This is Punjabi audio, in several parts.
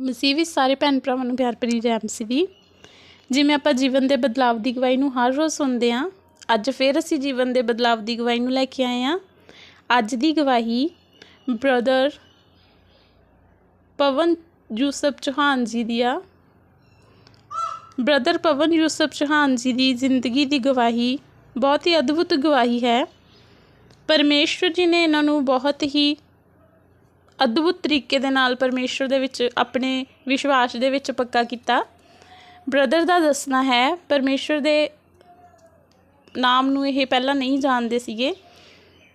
ਮਸੀਹ ਵਿੱਚ ਸਾਰੇ ਭੈਣ ਭਰਾਵਾਂ ਨੂੰ ਪਿਆਰ ਭਰੀ ਰਹਿਮ ਮਸੀਹ ਦੀ ਜਿਵੇਂ ਆਪਾਂ ਜੀਵਨ ਦੇ ਬਦਲਾਵ ਦੀ ਗਵਾਹੀ ਨੂੰ ਹਰ ਰੋਜ਼ ਸੁਣਦੇ ਹਾਂ, ਅੱਜ ਫਿਰ ਅਸੀਂ ਜੀਵਨ ਦੇ ਬਦਲਾਵ ਦੀ ਗਵਾਹੀ ਨੂੰ ਲੈ ਕੇ ਆਏ ਹਾਂ। ਅੱਜ ਦੀ ਗਵਾਹੀ ਬ੍ਰਦਰ ਪਵਨ ਯੂਸਫ ਚੌਹਾਨ ਜੀ ਦੀ ਆ। ਬ੍ਰਦਰ ਪਵਨ ਯੂਸਫ ਚੌਹਾਨ ਜੀ ਦੀ ਜ਼ਿੰਦਗੀ ਦੀ ਗਵਾਹੀ ਬਹੁਤ ਹੀ ਅਦਭੁਤ ਗਵਾਹੀ ਹੈ। ਪਰਮੇਸ਼ਵਰ ਜੀ ਨੇ ਇਹਨਾਂ ਨੂੰ ਬਹੁਤ ਹੀ ਅਦਭੁਤ ਤਰੀਕੇ ਦੇ ਨਾਲ ਪਰਮੇਸ਼ਵਰ ਦੇ ਵਿੱਚ ਆਪਣੇ ਵਿਸ਼ਵਾਸ ਦੇ ਵਿੱਚ ਪੱਕਾ ਕੀਤਾ। ਬ੍ਰਦਰ ਦਾ ਦੱਸਣਾ ਹੈ, ਪਰਮੇਸ਼ਵਰ ਦੇ ਨਾਮ ਨੂੰ ਇਹ ਪਹਿਲਾਂ ਨਹੀਂ ਜਾਣਦੇ ਸੀਗੇ।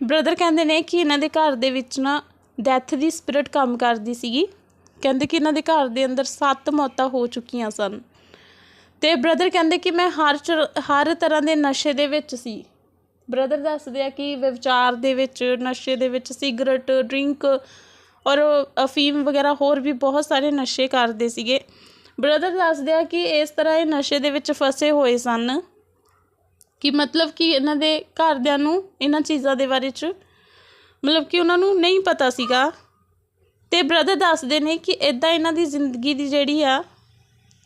ਬ੍ਰਦਰ ਕਹਿੰਦੇ ਨੇ ਕਿ ਇਹਨਾਂ ਦੇ ਘਰ ਦੇ ਵਿੱਚ ਨਾ ਡੈਥ ਦੀ ਸਪਿਰਿਟ ਕੰਮ ਕਰਦੀ ਸੀਗੀ। ਕਹਿੰਦੇ ਕਿ ਇਹਨਾਂ ਦੇ ਘਰ ਦੇ ਅੰਦਰ ਸੱਤ ਮੌਤਾਂ ਹੋ ਚੁੱਕੀਆਂ ਸਨ। ਤੇ ਬ੍ਰਦਰ ਕਹਿੰਦੇ ਕਿ ਮੈਂ ਹਰ ਚਰ- ਹਰ ਤਰ੍ਹਾਂ ਦੇ ਨਸ਼ੇ ਦੇ ਵਿੱਚ ਸੀ। ਬ੍ਰਦਰ ਦੱਸਦੇ ਆ ਕਿ ਵਿਚਾਰ ਦੇ ਵਿੱਚ, ਨਸ਼ੇ ਦੇ ਵਿੱਚ, ਸਿਗਰਟ, ਡਰਿੰਕ ਔਰ ਅਫੀਮ ਵਗੈਰਾ ਹੋਰ ਵੀ ਬਹੁਤ ਸਾਰੇ ਨਸ਼ੇ ਕਰਦੇ ਸੀਗੇ। ਬ੍ਰਦਰ ਦੱਸਦੇ ਆ ਕਿ ਇਸ ਤਰ੍ਹਾਂ ਇਹ ਨਸ਼ੇ ਦੇ ਵਿੱਚ ਫਸੇ ਹੋਏ ਸਨ ਕਿ ਮਤਲਬ ਕਿ ਇਹਨਾਂ ਦੇ ਘਰਦਿਆਂ ਨੂੰ ਇਹਨਾਂ ਚੀਜ਼ਾਂ ਦੇ ਬਾਰੇ ਚ ਮਤਲਬ ਕਿ ਉਹਨਾਂ ਨੂੰ ਨਹੀਂ ਪਤਾ ਸੀਗਾ। ਤੇ ਬ੍ਰਦਰ ਦੱਸਦੇ ਨੇ ਕਿ ਇਦਾਂ ਇਹਨਾਂ ਦੀ ਜ਼ਿੰਦਗੀ ਦੀ ਜਿਹੜੀ ਆ,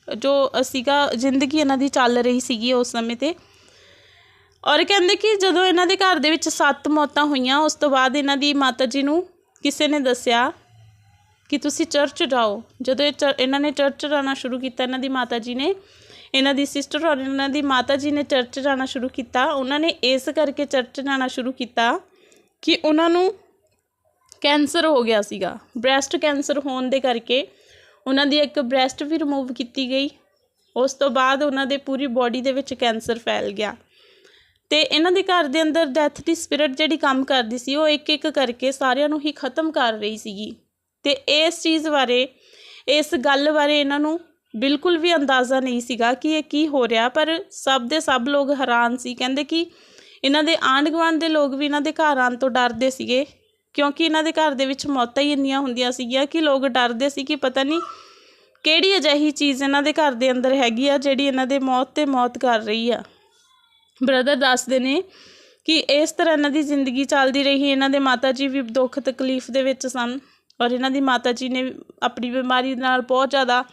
ਜੋ ਸੀਗਾ, ਜ਼ਿੰਦਗੀ ਇਹਨਾਂ ਦੀ ਚੱਲ ਰਹੀ ਸੀਗੀ ਉਸ ਸਮੇਂ ਤੇ। ਔਰ ਕਹਿੰਦੇ ਕਿ ਜਦੋਂ ਇਹਨਾਂ ਦੇ ਘਰ ਦੇ ਵਿੱਚ ਸੱਤ ਮੌਤਾਂ ਹੋਈਆਂ, ਉਸ ਤੋਂ ਬਾਅਦ ਇਹਨਾਂ ਦੀ ਮਾਤਾ ਜੀ ਨੂੰ ਕਿਸੇ ਨੇ ਦੱਸਿਆ ਕਿ ਤੁਸੀਂ ਚਰਚ ਜਾਓ? ਜਦੋਂ ਇਹ ਚਰ- ਇਹਨਾਂ ਨੇ ਚਰਚ ਜਾਣਾ ਸ਼ੁਰੂ ਕੀਤਾ, ਇਹਨਾਂ ਦੀ ਮਾਤਾ ਜੀ ਨੇ, ਇਹਨਾਂ ਦੀ ਸਿਸਟਰ ਔਰ ਇਹਨਾਂ ਦੀ ਮਾਤਾ ਜੀ ਨੇ ਚਰਚ ਜਾਣਾ ਸ਼ੁਰੂ ਕੀਤਾ, ਉਹਨਾਂ ਨੇ ਇਸ ਕਰਕੇ ਚਰਚ ਜਾਣਾ ਸ਼ੁਰੂ ਕੀਤਾ ਕਿ ਉਹਨਾਂ ਨੂੰ ਕੈਂਸਰ ਹੋ ਗਿਆ ਸੀਗਾ। ਬ੍ਰੈਸਟ ਕੈਂਸਰ ਹੋਣ ਦੇ ਕਰਕੇ ਉਹਨਾਂ ਦੀ ਇੱਕ ਬ੍ਰੈਸਟ ਵੀ ਰਿਮੂਵ ਕੀਤੀ ਗਈ। ਉਸ ਤੋਂ ਬਾਅਦ ਉਹਨਾਂ ਦੇ ਪੂਰੀ ਬਾਡੀ ਦੇ ਵਿੱਚ ਕੈਂਸਰ ਫੈਲ ਗਿਆ। ਤੇ ਇਹਨਾਂ ਦੇ ਘਰ ਦੇ ਅੰਦਰ ਡੈਥ ਦੀ ਸਪਿਰਿਟ ਜਿਹੜੀ ਕੰਮ ਕਰਦੀ ਸੀ, ਉਹ ਇੱਕ ਇੱਕ ਕਰਕੇ ਸਾਰਿਆਂ ਨੂੰ ਹੀ ਖਤਮ ਕਰ ਰਹੀ ਸੀਗੀ। ਤੇ ਇਸ ਚੀਜ਼ ਬਾਰੇ, ਇਸ ਗੱਲ ਬਾਰੇ ਇਹਨਾਂ ਨੂੰ ਬਿਲਕੁਲ ਵੀ ਅੰਦਾਜ਼ਾ ਨਹੀਂ ਸੀਗਾ ਕਿ ਇਹ ਕੀ ਹੋ ਰਿਹਾ, ਪਰ ਸਭ ਦੇ ਸਭ ਲੋਕ ਹੈਰਾਨ ਸੀ। ਕਹਿੰਦੇ ਕਿ ਇਹਨਾਂ ਦੇ ਆਂਢ ਗੁਆਂਢ ਦੇ ਲੋਕ ਵੀ ਇਹਨਾਂ ਦੇ ਘਰ ਆਉਣ ਤੋਂ ਡਰਦੇ ਸੀਗੇ, ਕਿਉਂਕਿ ਇਹਨਾਂ ਦੇ ਘਰ ਦੇ ਵਿੱਚ ਮੌਤਾਂ ਹੀ ਇੰਨੀਆਂ ਹੁੰਦੀਆਂ ਸੀਗੀਆਂ ਕਿ ਲੋਕ ਡਰਦੇ ਸੀ ਕਿ ਪਤਾ ਨਹੀਂ ਕਿਹੜੀ ਅਜਿਹੀ ਚੀਜ਼ ਇਹਨਾਂ ਦੇ ਘਰ ਦੇ ਅੰਦਰ ਹੈਗੀ ਆ, ਜਿਹੜੀ ਇਹਨਾਂ ਦੇ ਮੌਤ ਤੇ ਮੌਤ ਕਰ ਰਹੀ ਆ। ਬ੍ਰਦਰ ਦੱਸਦੇ ਨੇ ਕਿ ਇਸ ਤਰ੍ਹਾਂ ਇਹਨਾਂ ਦੀ ਜ਼ਿੰਦਗੀ ਚੱਲਦੀ ਰਹੀ, ਇਹਨਾਂ ਦੇ ਮਾਤਾ ਜੀ ਵੀ ਦੁੱਖ ਤਕਲੀਫ ਦੇ ਵਿੱਚ ਸਨ ਔਰ ਇਹਨਾਂ ਦੀ ਮਾਤਾ ਜੀ ਨੇ ਆਪਣੀ ਬਿਮਾਰੀ ਨਾਲ ਬਹੁਤ ਜ਼ਿਆਦਾ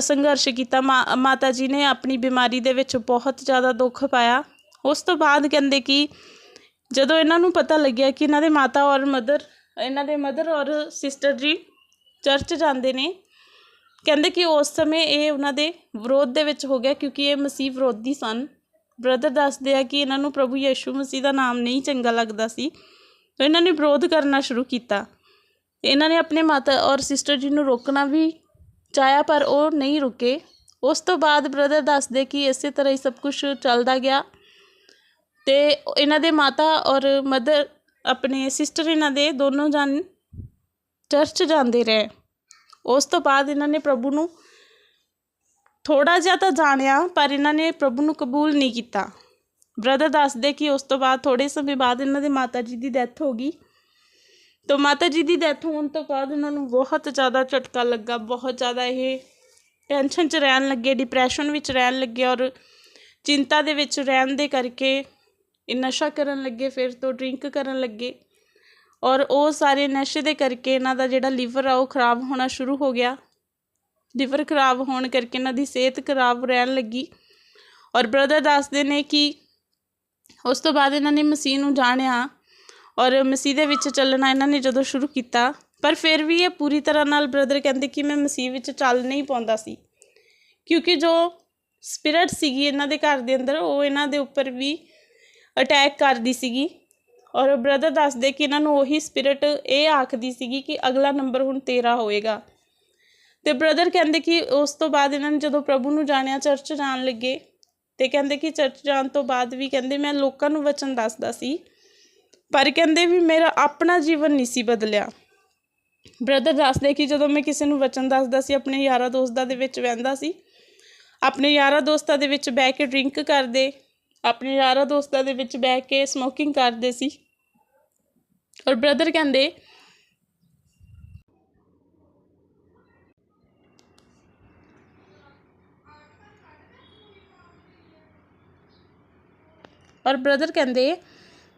ਸੰਘਰਸ਼ ਕੀਤਾ। ਮਾ- ਮਾਤਾ ਜੀ ਨੇ ਆਪਣੀ ਬਿਮਾਰੀ ਦੇ ਵਿੱਚ ਬਹੁਤ ਜ਼ਿਆਦਾ ਦੁੱਖ ਪਾਇਆ। ਉਸ ਤੋਂ ਬਾਅਦ ਕਹਿੰਦੇ ਕਿ ਜਦੋਂ ਇਹਨਾਂ ਨੂੰ ਪਤਾ ਲੱਗਿਆ ਕਿ ਇਹਨਾਂ ਦੇ ਮਾਤਾ ਔਰ ਮਦਰ, ਇਹਨਾਂ ਦੇ ਮਦਰ ਔਰ ਸਿਸਟਰ ਜੀ ਚਰਚ ਜਾਂਦੇ ਨੇ, ਕਹਿੰਦੇ ਕਿ ਉਸ ਸਮੇਂ ਇਹ ਉਹਨਾਂ ਦੇ ਵਿਰੋਧ ਦੇ ਵਿੱਚ ਹੋ ਗਿਆ ਕਿਉਂਕਿ ਇਹ ਮਸੀਹ ਵਿਰੋਧੀ ਸਨ। ਬ੍ਰਦਰ ਦੱਸਦੇ ਆ ਕਿ ਇਹਨਾਂ ਨੂੰ ਪ੍ਰਭੂ ਯੀਸ਼ੂ ਮਸੀਹ ਦਾ ਨਾਮ ਨਹੀਂ ਚੰਗਾ ਲੱਗਦਾ ਸੀ। ਤਾਂ ਇਹਨਾਂ ਨੇ ਵਿਰੋਧ ਕਰਨਾ ਸ਼ੁਰੂ ਕੀਤਾ। ਇਹਨਾਂ ਨੇ ਆਪਣੇ ਮਾਤਾ ਔਰ ਸਿਸਟਰ ਜੀ ਨੂੰ ਰੋਕਣਾ ਵੀ ਚਾਹਿਆ, ਪਰ ਉਹ ਨਹੀਂ ਰੁਕੇ। ਉਸ ਤੋਂ ਬਾਅਦ ਬ੍ਰਦਰ ਦੱਸਦੇ ਕਿ ਇਸੇ ਤਰ੍ਹਾਂ ਹੀ ਸਭ ਕੁਝ ਚੱਲਦਾ ਗਿਆ। ਤੇ ਇਹਨਾਂ ਦੇ ਮਾਤਾ ਔਰ ਮਦਰ ਆਪਣੇ ਸਿਸਟਰ ਇਹਨਾਂ ਦੇ ਦੋਨੋਂ ਜਣ ਚਰਚ ਜਾਂਦੇ ਰਹੇ। ਉਸ ਤੋਂ ਬਾਅਦ ਇਹਨਾਂ ਨੇ ਪ੍ਰਭੂ ਨੂੰ ਥੋੜਾ ਜਿਹਾ ਤਾਂ ਜਾਣਿਆ, ਪਰ ਇਹਨਾਂ ਨੇ ਪ੍ਰਭੂ ਨੂੰ ਕਬੂਲ ਨਹੀਂ ਕੀਤਾ। ਬ੍ਰਦਰ ਦੱਸਦੇ ਕਿ ਉਸ ਤੋਂ ਬਾਅਦ ਥੋੜੇ ਸਮੇਂ ਬਾਅਦ ਇਹਨਾਂ ਦੇ ਮਾਤਾ ਜੀ ਦੀ ਡੈਥ ਹੋ ਗਈ। ਤਾਂ ਮਾਤਾ ਜੀ ਦੀ ਡੈਥ ਹੋਣ ਤੋਂ ਬਾਅਦ ਇਹਨਾਂ ਨੂੰ ਬਹੁਤ ਜ਼ਿਆਦਾ ਝਟਕਾ ਲੱਗਾ, ਬਹੁਤ ਜ਼ਿਆਦਾ ਇਹ ਟੈਨਸ਼ਨ 'ਚ ਰਹਿਣ ਲੱਗੇ ਡਿਪਰੈਸ਼ਨ ਵਿੱਚ ਰਹਿਣ ਲੱਗੇ ਔਰ ਚਿੰਤਾ ਦੇ ਵਿੱਚ ਰਹਿਣ ਦੇ ਕਰਕੇ ਇਹ ਨਸ਼ਾ ਕਰਨ ਲੱਗੇ, ਫਿਰ ਤੋਂ ਡਰਿੰਕ ਕਰਨ ਲੱਗੇ। ਔਰ ਉਹ ਸਾਰੇ ਨਸ਼ੇ ਦੇ ਕਰਕੇ ਇਹਨਾਂ ਦਾ ਜਿਹੜਾ ਲੀਵਰ ਆ ਉਹ ਖਰਾਬ ਹੋਣਾ ਸ਼ੁਰੂ ਹੋ ਗਿਆ। ਲਿਵਰ ਖਰਾਬ ਹੋਣ ਕਰਕੇ ਇਹਨਾਂ ਦੀ ਸਿਹਤ ਖਰਾਬ ਰਹਿਣ ਲੱਗੀ। ਔਰ ਬ੍ਰਦਰ ਦੱਸਦੇ ਨੇ ਕਿ ਉਸ ਤੋਂ ਬਾਅਦ ਇਹਨਾਂ ਨੇ ਮਸੀਹ ਨੂੰ ਜਾਣਿਆ ਔਰ ਮਸੀਹ ਦੇ ਵਿੱਚ ਚੱਲਣਾ ਇਹਨਾਂ ਨੇ ਜਦੋਂ ਸ਼ੁਰੂ ਕੀਤਾ, ਪਰ ਫਿਰ ਵੀ ਇਹ ਪੂਰੀ ਤਰ੍ਹਾਂ ਨਾਲ ਬ੍ਰਦਰ ਕਹਿੰਦੇ ਕਿ ਮੈਂ ਮਸੀਹ ਵਿੱਚ ਚੱਲ ਨਹੀਂ ਪਾਉਂਦਾ ਸੀ। ਕਿਉਂਕਿ ਜੋ ਸਪਿਰਟ ਸੀਗੀ ਇਹਨਾਂ ਦੇ ਘਰ ਦੇ ਅੰਦਰ, ਉਹ ਇਹਨਾਂ ਦੇ ਉੱਪਰ ਵੀ ਅਟੈਕ ਕਰਦੀ ਸੀਗੀ। ਔਰ ਬ੍ਰਦਰ ਦੱਸਦੇ ਕਿ ਇਹਨਾਂ ਨੂੰ ਉਹੀ ਸਪਿਰਟ ਇਹ ਆਖਦੀ ਸੀਗੀ ਕਿ ਅਗਲਾ ਨੰਬਰ ਹੁਣ ਤੇਰਾ ਹੋਏਗਾ। ਤੇ ਬ੍ਰਦਰ ਕਹਿੰਦੇ ਕਿ ਉਸ ਤੋਂ ਬਾਅਦ ਇਹਨਾਂ ਨੇ ਜਦੋਂ ਪ੍ਰਭੂ ਨੂੰ ਜਾਣਿਆ ਚਰਚ ਜਾਣ ਲੱਗੇ ਤੇ ਕਹਿੰਦੇ ਕਿ ਚਰਚ ਜਾਣ ਤੋਂ ਬਾਅਦ ਵੀ ਕਹਿੰਦੇ ਮੈਂ ਲੋਕਾਂ ਨੂੰ ਵਚਨ ਦੱਸਦਾ ਸੀ, ਪਰ ਕਹਿੰਦੇ ਵੀ ਮੇਰਾ ਆਪਣਾ ਜੀਵਨ ਨਹੀਂ ਸੀ ਬਦਲਿਆ। ਬ੍ਰਦਰ ਦੱਸਦੇ ਕਿ ਜਦੋਂ ਮੈਂ ਕਿਸੇ ਨੂੰ ਵਚਨ ਦੱਸਦਾ ਸੀ, ਆਪਣੇ ਯਾਰਾਂ ਦੋਸਤਾਂ ਦੇ ਵਿੱਚ ਬਹਿੰਦਾ ਸੀ, ਆਪਣੇ ਯਾਰਾਂ ਦੋਸਤਾਂ ਦੇ ਵਿੱਚ ਬਹਿ ਕੇ ਡਰਿੰਕ ਕਰਦੇ, ਆਪਣੇ ਯਾਰਾਂ ਦੋਸਤਾਂ ਦੇ ਵਿੱਚ ਬਹਿ ਕੇ ਸਮੋਕਿੰਗ ਕਰਦੇ ਸੀ। ਔਰ ਬ੍ਰਦਰ ਕਹਿੰਦੇ ਔਰ ਬ੍ਰਦਰ ਕਹਿੰਦੇ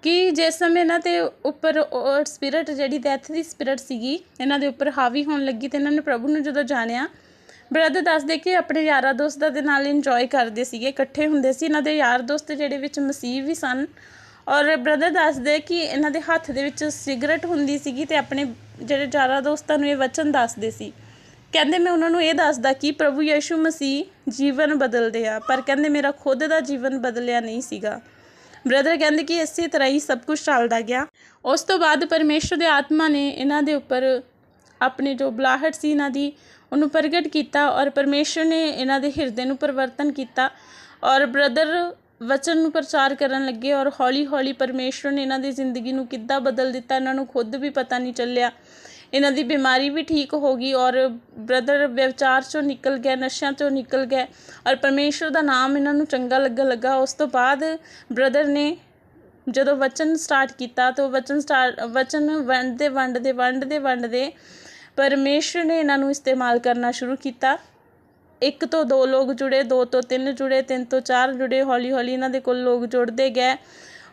ਕਿ ਜਿਸ ਸਮੇਂ ਇਹਨਾਂ ਤੇ ਉੱਪਰ ਔਰ ਸਪਿਰਿਟ ਜਿਹੜੀ ਡੈਥ ਦੀ ਸਪਿਰਿਟ ਸੀਗੀ, ਇਹਨਾਂ ਦੇ ਉੱਪਰ ਹਾਵੀ ਹੋਣ ਲੱਗੀ ਤੇ ਇਹਨਾਂ ਨੇ ਪ੍ਰਭੂ ਨੂੰ ਜਦੋਂ ਜਾਣਿਆ ਬ੍ਰਦਰ ਦੱਸਦੇ ਕਿ ਆਪਣੇ ਯਾਰਾਂ ਦੋਸਤਾਂ ਦੇ ਨਾਲ ਇੰਜੋਏ ਕਰਦੇ ਸੀਗੇ, ਇਕੱਠੇ ਹੁੰਦੇ ਸੀ। ਇਹਨਾਂ ਦੇ ਯਾਰ ਦੋਸਤ ਜਿਹੜੇ ਵਿੱਚ ਮਸੀਹ ਵੀ ਸਨ। ਔਰ ਬ੍ਰਦਰ ਦੱਸਦੇ ਕਿ ਇਹਨਾਂ ਦੇ ਹੱਥ ਦੇ ਵਿੱਚ ਸਿਗਰਟ ਹੁੰਦੀ ਸੀਗੀ ਤੇ ਆਪਣੇ ਜਿਹੜੇ ਯਾਰਾਂ ਦੋਸਤਾਂ ਨੂੰ ਇਹ ਵਚਨ ਦੱਸਦੇ ਸੀ। ਕਹਿੰਦੇ, ਮੈਂ ਉਹਨਾਂ ਨੂੰ ਇਹ ਦੱਸਦਾ ਕਿ ਪ੍ਰਭੂ ਯਿਸੂ ਮਸੀਹ ਜੀਵਨ ਬਦਲਦੇ ਆ, ਪਰ ਕਹਿੰਦੇ, ਮੇਰਾ ਖੁਦ ਦਾ ਜੀਵਨ ਬਦਲਿਆ ਨਹੀਂ ਸੀਗਾ। ਬ੍ਰਦਰ ਕਹਿੰਦੇ ਕਿ ਇਸੇ ਤਰ੍ਹਾਂ ਹੀ ਸਭ ਕੁਝ ਚੱਲਦਾ ਗਿਆ। ਉਸ ਤੋਂ ਬਾਅਦ ਪਰਮੇਸ਼ਰ ਦੇ ਆਤਮਾ ਨੇ ਇਹਨਾਂ ਦੇ ਉੱਪਰ ਆਪਣੇ ਜੋ ਬੁਲਾਹਟ ਸੀ ਇਹਨਾਂ ਦੀ, ਉਹਨੂੰ ਪ੍ਰਗਟ ਕੀਤਾ ਔਰ ਪਰਮੇਸ਼ਰ ਨੇ ਇਹਨਾਂ ਦੇ ਹਿਰਦੇ ਨੂੰ ਪਰਿਵਰਤਨ ਕੀਤਾ ਔਰ ਬ੍ਰਦਰ ਵਚਨ ਨੂੰ ਪ੍ਰਚਾਰ ਕਰਨ ਲੱਗੇ ਔਰ ਹੌਲੀ ਹੌਲੀ ਪਰਮੇਸ਼ਰ ਨੇ ਇਹਨਾਂ ਦੀ ਜ਼ਿੰਦਗੀ ਨੂੰ ਕਿੱਦਾਂ ਬਦਲ ਦਿੱਤਾ, ਇਹਨਾਂ ਨੂੰ ਖੁਦ ਵੀ ਪਤਾ ਨਹੀਂ ਚੱਲਿਆ। ਇਹਨਾਂ ਦੀ ਬਿਮਾਰੀ ਵੀ ਠੀਕ ਹੋ ਗਈ ਔਰ ਬ੍ਰਦਰ ਵਿਚਾਰ ਚੋਂ ਨਿਕਲ ਗਿਆ, ਨਸ਼ਿਆਂ ਚੋਂ ਨਿਕਲ ਗਏ ਔਰ ਪਰਮੇਸ਼ਰ ਦਾ ਨਾਮ ਇਹਨਾਂ ਨੂੰ ਚੰਗਾ ਲੱਗਣ ਲੱਗਾ। ਉਸ ਤੋਂ ਬਾਅਦ ਬ੍ਰਦਰ ਨੇ ਜਦੋਂ ਵਚਨ ਸਟਾਰਟ ਕੀਤਾ ਤਾਂ ਉਹ ਵਚਨ ਸਟਾਰਟ ਵਚਨ ਵੰਡਦੇ ਵੰਡਦੇ ਵੰਡਦੇ ਵੰਡਦੇ ਪਰਮੇਸ਼ਰ ਨੇ ਇਹਨਾਂ ਨੂੰ ਇਸਤੇਮਾਲ ਕਰਨਾ ਸ਼ੁਰੂ ਕੀਤਾ। ਇੱਕ ਤੋਂ ਦੋ ਲੋਕ ਜੁੜੇ, ਦੋ ਤੋਂ ਤਿੰਨ ਜੁੜੇ, ਤਿੰਨ ਤੋਂ ਚਾਰ ਜੁੜੇ, ਹੌਲੀ ਹੌਲੀ ਇਹਨਾਂ ਦੇ ਕੋਲ ਲੋਕ ਜੁੜਦੇ ਗਏ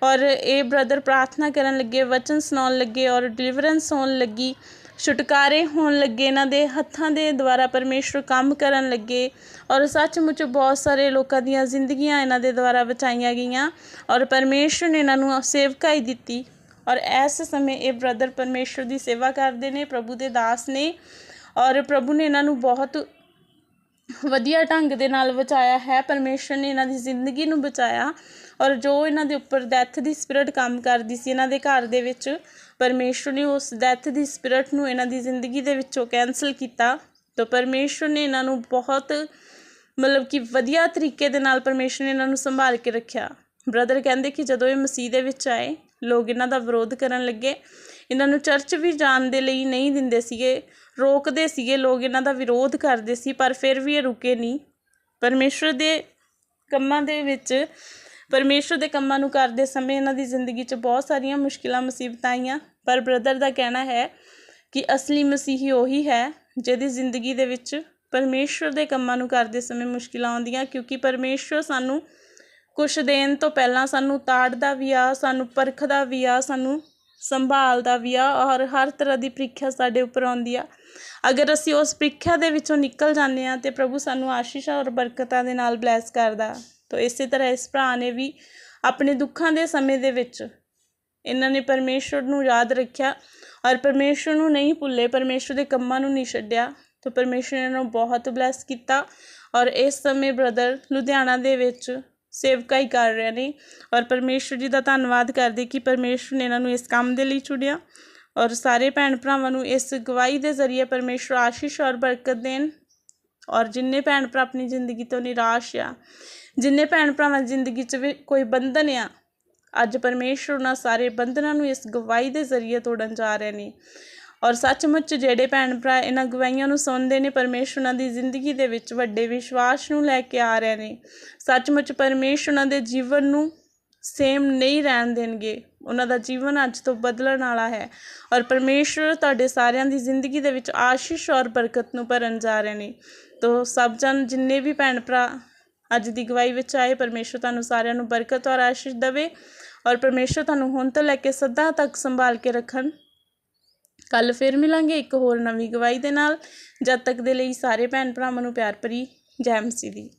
ਔਰ ਇਹ ਬ੍ਰਦਰ ਪ੍ਰਾਰਥਨਾ ਕਰਨ ਲੱਗੇ, ਵਚਨ ਸੁਣਾਉਣ ਲੱਗੇ ਔਰ ਡਿਲੀਵਰੈਂਸ ਹੋਣ ਲੱਗੀ। ਛੁਟਕਾਰੇ ਹੋਣ ਲੱਗੇ, ਇਹਨਾਂ ਦੇ ਹੱਥਾਂ ਦੇ ਦੁਆਰਾ ਪਰਮੇਸ਼ਰ ਕੰਮ ਕਰਨ ਲੱਗੇ ਔਰ ਸੱਚਮੁੱਚ ਬਹੁਤ ਸਾਰੇ ਲੋਕਾਂ ਦੀਆਂ ਜ਼ਿੰਦਗੀਆਂ ਇਹਨਾਂ ਦੇ ਦੁਆਰਾ ਬਚਾਈਆਂ ਗਈਆਂ ਔਰ ਪਰਮੇਸ਼ਰ ਨੇ ਇਹਨਾਂ ਨੂੰ ਸੇਵਕਾਈ ਦਿੱਤੀ ਔਰ ਇਸ ਸਮੇਂ ਇਹ ਬ੍ਰਦਰ ਪਰਮੇਸ਼ਰ ਦੀ ਸੇਵਾ ਕਰਦੇ ਨੇ, ਪ੍ਰਭੂ ਦੇ ਦਾਸ ਨੇ ਔਰ ਪ੍ਰਭੂ ਨੇ ਇਹਨਾਂ ਨੂੰ ਬਹੁਤ ਵਧੀਆ ਢੰਗ ਦੇ ਨਾਲ ਬਚਾਇਆ ਹੈ, ਪਰਮੇਸ਼ਰ ਨੇ ਇਹਨਾਂ ਦੀ ਜ਼ਿੰਦਗੀ ਨੂੰ ਬਚਾਇਆ ਔਰ ਜੋ ਇਹਨਾਂ ਦੇ ਉੱਪਰ ਡੈਥ ਦੀ ਸਪਿਰਿਟ ਕੰਮ ਕਰਦੀ ਸੀ, ਇਹਨਾਂ ਦੇ ਘਰ ਦੇ ਵਿੱਚ, ਪਰਮੇਸ਼ਰ ਨੇ ਉਸ ਡੈਥ ਦੀ ਸਪਿਰਿਟ ਨੂੰ ਇਹਨਾਂ ਦੀ ਜ਼ਿੰਦਗੀ ਦੇ ਵਿੱਚੋਂ ਕੈਨਸਲ ਕੀਤਾ। ਤਾਂ ਪਰਮੇਸ਼ਰ ਨੇ ਇਹਨਾਂ ਨੂੰ ਬਹੁਤ ਮਤਲਬ ਕਿ ਵਧੀਆ ਤਰੀਕੇ ਦੇ ਨਾਲ ਪਰਮੇਸ਼ਰ ਨੇ ਇਹਨਾਂ ਨੂੰ ਸੰਭਾਲ ਕੇ ਰੱਖਿਆ। ਬ੍ਰਦਰ ਕਹਿੰਦੇ ਕਿ ਜਦੋਂ ਇਹ ਮਸੀਹ ਦੇ ਵਿੱਚ ਆਏ, ਲੋਕ ਇਹਨਾਂ ਦਾ ਵਿਰੋਧ ਕਰਨ ਲੱਗੇ। ਇਹਨਾਂ ਨੂੰ ਚਰਚ ਵੀ ਜਾਣ ਦੇ ਲਈ ਨਹੀਂ ਦਿੰਦੇ ਸੀਗੇ, ਰੋਕਦੇ ਸੀਗੇ, ਲੋਕ ਇਹਨਾਂ ਦਾ ਵਿਰੋਧ ਕਰਦੇ ਸੀ, ਪਰ ਫਿਰ ਵੀ ਇਹ ਰੁਕੇ ਨਹੀਂ। ਪਰਮੇਸ਼ਰ ਦੇ ਕੰਮਾਂ ਦੇ ਵਿੱਚ ਪਰਮੇਸ਼ਰ ਦੇ ਕੰਮਾਂ ਨੂੰ ਕਰਦੇ ਸਮੇਂ ਇਹਨਾਂ ਦੀ ਜ਼ਿੰਦਗੀ 'ਚ ਬਹੁਤ ਸਾਰੀਆਂ ਮੁਸ਼ਕਿਲਾਂ, ਮੁਸੀਬਤਾਂ ਆਈਆਂ। ਪਰ ਬ੍ਰਦਰ ਦਾ ਕਹਿਣਾ ਹੈ ਕਿ ਅਸਲੀ ਮਸੀਹੀ ਉਹੀ ਹੈ ਜਿਹਦੀ ਜ਼ਿੰਦਗੀ ਦੇ ਵਿੱਚ ਪਰਮੇਸ਼ਰ ਦੇ ਕੰਮਾਂ ਨੂੰ ਕਰਦੇ ਸਮੇਂ ਮੁਸ਼ਕਿਲਾਂ ਆਉਂਦੀਆਂ, ਕਿਉਂਕਿ ਪਰਮੇਸ਼ਰ ਸਾਨੂੰ ਕੁਛ ਦੇਣ ਤੋਂ ਪਹਿਲਾਂ ਸਾਨੂੰ ਤਾੜਦਾ ਵੀ ਆ, ਸਾਨੂੰ ਪਰਖਦਾ ਵੀ ਆ, ਸਾਨੂੰ ਸੰਭਾਲਦਾ ਵੀ ਆ ਔਰ ਹਰ ਤਰ੍ਹਾਂ ਦੀ ਪ੍ਰੀਖਿਆ ਸਾਡੇ ਉੱਪਰ ਆਉਂਦੀ ਆ। ਅਗਰ ਅਸੀਂ ਉਸ ਪ੍ਰੀਖਿਆ ਦੇ ਵਿੱਚੋਂ ਨਿਕਲ ਜਾਂਦੇ ਆ ਤੇ ਪ੍ਰਭੂ ਸਾਨੂੰ ਆਸ਼ੀਸ਼ਾਂ ਔਰ ਬਰਕਤਾਂ ਦੇ ਨਾਲ ਬਲੈਸ ਕਰਦਾ। ਤਾਂ ਇਸੇ ਤਰ੍ਹਾਂ ਇਸ ਭਰਾ ਨੇ ਵੀ ਆਪਣੇ ਦੁੱਖਾਂ ਦੇ ਸਮੇਂ ਦੇ ਵਿੱਚ ਇਹਨਾਂ ਨੇ ਪਰਮੇਸ਼ਰ ਨੂੰ ਯਾਦ ਰੱਖਿਆ ਔਰ ਪਰਮੇਸ਼ਰ ਨੂੰ ਨਹੀਂ ਭੁੱਲੇ ਪਰਮੇਸ਼ਰ ਦੇ ਕੰਮਾਂ ਨੂੰ ਨਹੀਂ ਛੱਡਿਆ। ਤਾਂ ਪਰਮੇਸ਼ਰ ਨੇ ਇਹਨਾਂ ਨੂੰ ਬਹੁਤ ਬਲੈਸ ਕੀਤਾ ਔਰ ਇਸ ਸਮੇਂ ਬ੍ਰਦਰ ਲੁਧਿਆਣਾ ਦੇ ਵਿੱਚ ਸੇਵਕਾਈ ਕਰ ਰਹੇ ਨੇ ਔਰ ਪਰਮੇਸ਼ਰ ਜੀ ਦਾ ਧੰਨਵਾਦ ਕਰਦੇ ਕਿ ਪਰਮੇਸ਼ਰ ਨੇ ਇਹਨਾਂ ਨੂੰ ਇਸ ਕੰਮ ਦੇ ਲਈ ਚੁਣਿਆ ਔਰ ਸਾਰੇ ਭੈਣ ਭਰਾਵਾਂ ਨੂੰ ਇਸ ਗਵਾਹੀ ਦੇ ਜ਼ਰੀਏ ਪਰਮੇਸ਼ਰ ਆਸ਼ੀਸ਼ ਔਰ ਬਰਕਤ ਦੇਣ ਔਰ ਜਿੰਨੇ ਭੈਣ ਭਰਾ ਆਪਣੀ ਜ਼ਿੰਦਗੀ ਤੋਂ ਨਿਰਾਸ਼ ਆ ਜਿੰਨੇ ਭੈਣ ਭਰਾਵਾਂ ਦੀ ਜ਼ਿੰਦਗੀ 'ਚ ਵੀ ਕੋਈ ਬੰਧਨ ਆ, ਅੱਜ ਪਰਮੇਸ਼ਰ ਉਹਨਾਂ ਸਾਰੇ ਬੰਧਨਾਂ ਨੂੰ ਇਸ ਗਵਾਹੀ ਦੇ ਜ਼ਰੀਏ ਤੋੜਨ ਜਾ ਰਹੇ ਨੇ। ਔਰ ਸੱਚਮੁੱਚ ਜਿਹੜੇ ਭੈਣ ਭਰਾ ਇਹਨਾਂ ਗਵਾਹੀਆਂ ਨੂੰ ਸੁਣਦੇ ਨੇ, ਪਰਮੇਸ਼ਰ ਉਹਨਾਂ ਦੀ ਜ਼ਿੰਦਗੀ ਦੇ ਵਿੱਚ ਵੱਡੇ ਵਿਸ਼ਵਾਸ ਨੂੰ ਲੈ ਕੇ ਆ ਰਹੇ ਨੇ। ਸੱਚਮੁੱਚ ਪਰਮੇਸ਼ਰ ਉਹਨਾਂ ਦੇ ਜੀਵਨ ਨੂੰ ਸੇਮ ਨਹੀਂ ਰਹਿਣ ਦੇਣਗੇ। ਉਹਨਾਂ ਦਾ ਜੀਵਨ ਅੱਜ ਤੋਂ ਬਦਲਣ ਵਾਲਾ ਹੈ। ਔਰ ਪਰਮੇਸ਼ਰ ਤੁਹਾਡੇ ਸਾਰਿਆਂ ਦੀ ਜ਼ਿੰਦਗੀ ਦੇ ਵਿੱਚ ਆਸ਼ੀਸ਼ ਔਰ ਬਰਕਤ ਨੂੰ ਭਰਨ ਜਾ ਰਹੇ ਨੇ। ਤੋ ਸਭ ਜਨ ਜਿੰਨੇ ਵੀ ਭੈਣ ਭਰਾ ਅੱਜ ਦੀ ਗਵਾਹੀ ਵਿੱਚ ਆਏ ਪਰਮੇਸ਼ਰ ਤੁਹਾਨੂੰ ਸਾਰਿਆਂ ਨੂੰ ਬਰਕਤ ਔਰ ਆਸ਼ੀਸ਼ ਦੇਵੇ ਔਰ ਪਰਮੇਸ਼ਰ ਤੁਹਾਨੂੰ ਹੁਣ ਤੋਂ ਲੈ ਕੇ ਸਦਾ ਤੱਕ ਸੰਭਾਲ ਕੇ ਰੱਖਣ। ਕੱਲ ਫਿਰ ਮਿਲਾਂਗੇ ਇੱਕ ਹੋਰ ਨਵੀਂ ਗਵਾਹੀ ਦੇ ਨਾਲ। ਜਦ ਤੱਕ ਦੇ ਲਈ ਸਾਰੇ ਭੈਣ ਭਰਾਵਾਂ ਨੂੰ ਪਿਆਰ ਭਰੀ, ਜੈ ਮਸੀਹ ਦੀ।